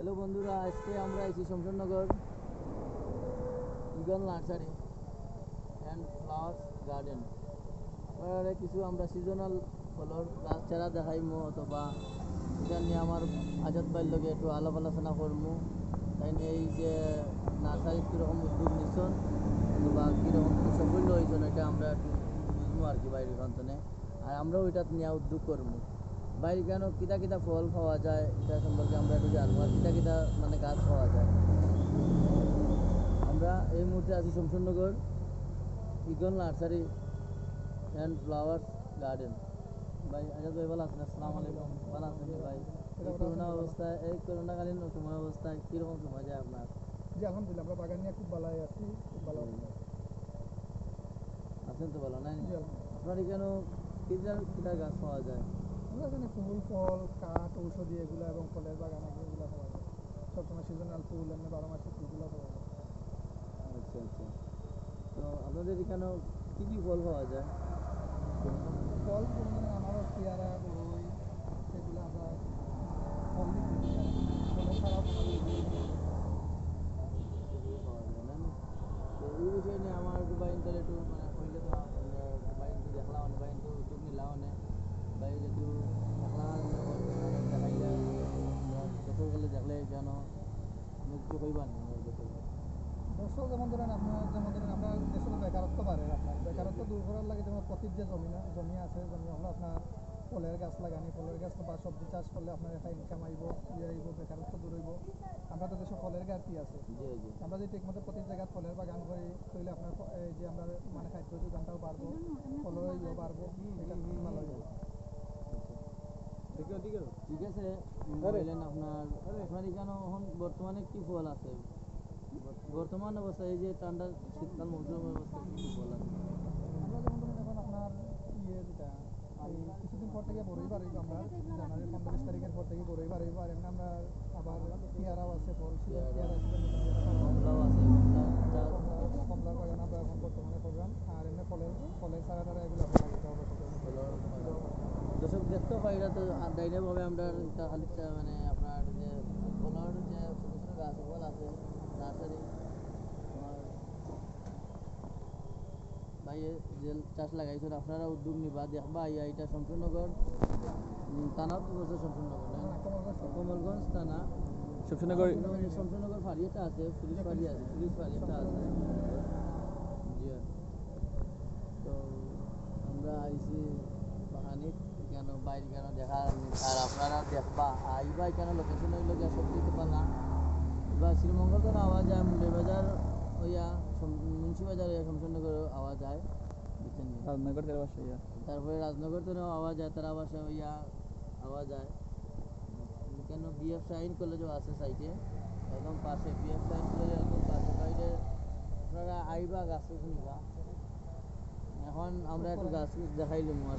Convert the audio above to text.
Hello বন্ধুরা, আজকে আমরা এসেছি Shamshernagar eagle nursery and flowers garden. আপনারা কিছু আমরা সিজনাল ফলর, গাছ চারা দেখাইমু অথবা এটা নিয়ে আমার আজাদ ভাইয়ের লগে একটু আলাপ আলোচনা করমু। তাই নিয়ে এই যে নার্সারি কীরকম উদ্যোগ নিচ্ছেন অথবা কীরকম সাফল্য হয়েছেন এটা আমরা একটু বুঝব আর কি বাইরের কান্তনে আর আমরাও এটা নিয়ে উদ্যোগ করব বাইরে কেন কিতা কিতা ফল পাওয়া যায় এটা সম্পর্কে আমরা একটু জানব। আর কিতা কিতা মানে গাছ পাওয়া যায়। আমরা এই মুহূর্তে আছি Shamshernagar eagle nursery and flowers garden. ভাই আজাদ ভাই ভালো আছেন? আসসালামু আলাইকুম। ভালো আছেন ভাই? এই করোনা অবস্থায় এই করোনাকালীন সময় অবস্থায় কীরকম সময় যায় আপনার? জি আলহামদুলিল্লাহ আমরা বাগান নিয়ে খুব ভালো আছি খুব ভালো আছেন তো ভালো নাই? আপনার এখানে কিতা কিতা গাছ পাওয়া যায়? এখানে ফুল ফল কাঠ ঔষধি এগুলো এবং ফলের বাগান আছে এগুলো পাওয়া যায়। সবসময় সিজনাল ফুল এমনি বারো মাসের ফুলগুলো পাওয়া যায়। আচ্ছা আচ্ছা। তো আপনাদের এখানেও কী কী ফল পাওয়া যায়? ফল যেমন আমারও পেয়ারা বড়ই সেগুলো আমরা ফল পাওয়া যায়। এই বিষয় নিয়ে আমার বাইন তাহলে একটু মানে হইলে তো আমরা বাইন তো দেখলাম না বাইন তো উদ্যোগ নিলাম না বাই যেহেতু দেখলাম দেখাইলে যত গেলে দেখলে কেন আমি কিছু কইবার না আমার যত দর্শক যেমন ধরেন আপনার যেমন ধরেন আমরা দেশের বেকারত্ব বাড়ে আপনার বেকারত্ব দূর করার লাগে যেমন প্রতির যে জমি না জমি আছে জমি হলো আপনার ফলের গাছ লাগানি ফলের গাছ বা সবজি চাষ করলে আপনার একটা ইনকাম আইব ইয়ে আইব বেকারত্ব দূর হইব। আমরা তো দেশে ফলের গাছই আছে। আমরা যদি ঠিকমতো প্রতি জায়গায় ফলের বাগান করি তাহলে আপনার এই যে আমরা মানে খাদ্য যোগানটাও বাড়বো ফলের ইয়ে বাড়বো এটা ভালো হইব ঠিক আছে বললেন আপনার আপনার এখানে এখন বর্তমানে কি ফল আছে? বর্তমান অবস্থায় এই যে ঠান্ডা শীতকাল মৌসুম অবস্থায় কি ফল আছে? এখন আপনার ইয়ে যেটা কিছুদিন পর থেকে বড়ই বাড়িব আমরা জানুয়ারি পনেরো তারিখের পর থেকে বড়ই বাড়িব আর এমনি আমরা আবার পেয়ারাও আছে ফল কমলাও আছে কমলা বাগান আমরা এখন বর্তমানে করলাম আর এমনি ফলের ফলের সারা এগুলো আমরা লাগাতে হবে ফলর দর্শক দেখতে পাই এটা তো ডাইনে ভাবে আমরা এটা খালি মানে আপনার যে ফলর যে ছোটো ছোটো গাছ ফল আছে নার্সারি ভাই যে চাষ লাগাইছেন আপনারা উদ্যোগ নিবা দেখবা ইয়া এটা শমশাননগর থানাও তো বলছে কমলগঞ্জ থানা। শমশাননগর শমশাননগর ফাঁড়ি একটা আছে পুলিশ ফাঁড়ি আছে পুলিশ ফাঁড়ি একটা আছে। জি তো আমরা আইছি বাহানিত কেন বাইরে কেন দেখা আর আপনারা দেখবা আইবা কেন? লোকেশন হইল গিয়া সব দিতে এবার শ্রীমঙ্গল তো আওয়া যায়? মুন্ডে বাজার ওইয়া মুন্সি বাজার ওইয়া শমশাননগর আওয়া যায়। রাজনগর তেরো বাসা তারপরে রাজনগর তো আওয়া যায় তারা বাসা ওইয়া আওয়া যায়। কেন? বিএফ শাহিন কলেজও আছে সাইডে একদম পাশে বিএফ শাহিন কলেজ একদম পাশে। বাইরে আপনারা আইবা গাছ নিবা। এখন আমরা একটু গাছ দেখাইলাম আর